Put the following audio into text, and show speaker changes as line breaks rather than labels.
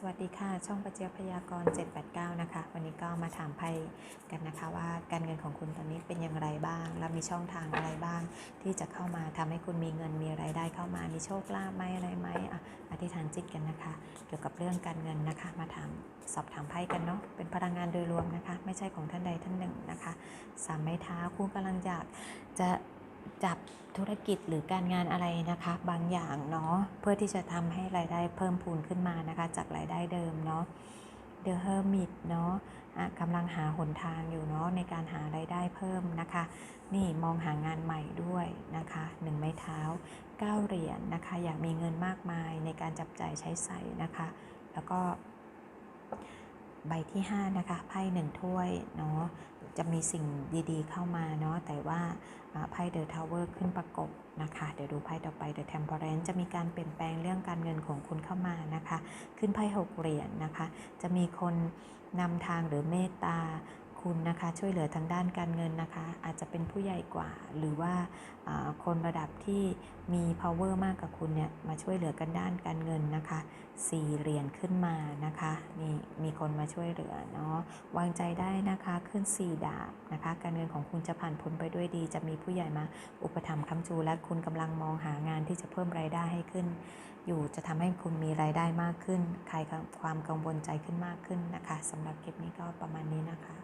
สวัสดีค่ะ ช่องประเจียพยากรณ์789 นะคะ วันนี้ก็มาถามไพ่กันนะคะว่าการเงินของคุณตอนนี้เป็นอย่างไรบ้าง และมีช่องทางอะไรบ้าง ที่จะเข้ามาทำให้คุณมีเงินมีรายได้เข้ามามีโชคลาภไหมอะไรไหมอะอธิษฐานจิตกันนะคะ เกี่ยวกับเรื่องการเงินนะคะ มาถามสอบถามไพ่กันเนาะเป็นพลังงานโดยรวมนะคะ ไม่ใช่ของท่านใดท่านหนึ่งนะคะสามไม้เท้าคุณกำลังอยากจะ จับธุรกิจหรือการงานอะไรนะคะ บางอย่างเนาะเพื่อที่จะทำให้รายได้เพิ่มพูนขึ้นมานะคะ จากรายได้เดิมเนาะ The Hermit เนาะกำลังหาหนทางอยู่เนาะในการหารายได้เพิ่มนะคะ นี่มองหางานใหม่ด้วยนะคะหนึ่งไม้เท้าเก้าเหรียญนะคะ อยากมีเงินมากมายในการจับใจ่ายใช้ใส่นะคะ แล้วก็ ใบที่ 5 นะคะไพ่หนึ่งถ้วยเนาะจะมีสิ่งดีๆเข้ามาเนาะแต่ว่าไพ่เดอะทาวเวอร์ขึ้นประกบนะคะ เดี๋ยวดูไพ่ต่อไปเดอะเทมเพอเรนจะมีการเปลี่ยนแปลงเรื่องการเงินของคุณเข้ามานะคะ ขึ้นไพ่หกเหรียญนะคะ จะมีคนนำทางหรือเมตตา คุณนะคะช่วยเหลือทางด้านการเงินนะคะ อาจจะเป็นผู้ใหญ่กว่า หรือว่าคนระดับที่มี power มากกว่าคุณเนี่ยมาช่วยเหลือกันด้านการเงินนะคะสี่เหรียญขึ้นมานะคะนี่มีคนมาช่วยเหลือเนาะวางใจได้นะคะขึ้น 4 ดาบนะคะการเงินของคุณจะผ่านพ้นไปด้วยดี จะมีผู้ใหญ่มาอุปถัมภ์ค้ำชูและคุณกำลังมองหางานที่จะเพิ่มรายได้ให้ขึ้น อยู่จะทำให้คุณมีรายได้มากขึ้นคลายความกังวลใจขึ้นมากขึ้นนะคะสำหรับคลิปนี้ก็ประมาณนี้นะคะ